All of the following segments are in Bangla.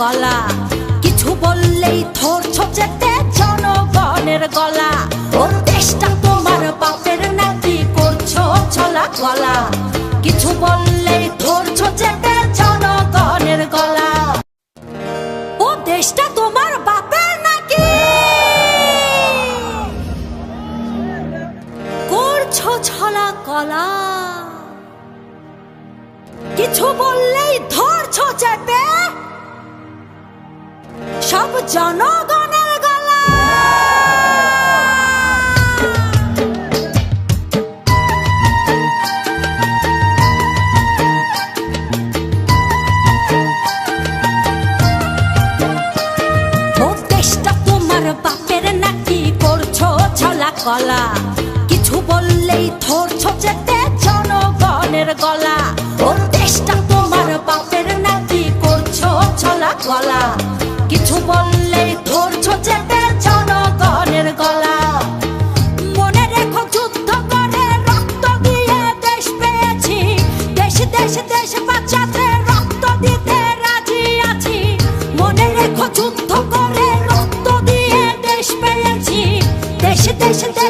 গলা। কিছু বললেই ধরছ যেতে জনগণের গলা। ও দেশটা তোমার বাপের নাতি করছ ছলা গলা। কিছু বললেই ধরছ যেতে জনগণের গলা। ও দেশটা তোমার বাপের নাকি? করছ ছলা কলা কিছু বললেই ধরছো চেপে সব জনগণের গলা। দেশটা তোমার বাপের নাকি করছ ছলা কলা? কিছু বললেই ধরছো যেতে জনগণের গলা। ও দেশটা তোমার বাপের নাকি করছ ছলা গলা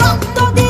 রক্ত দিতে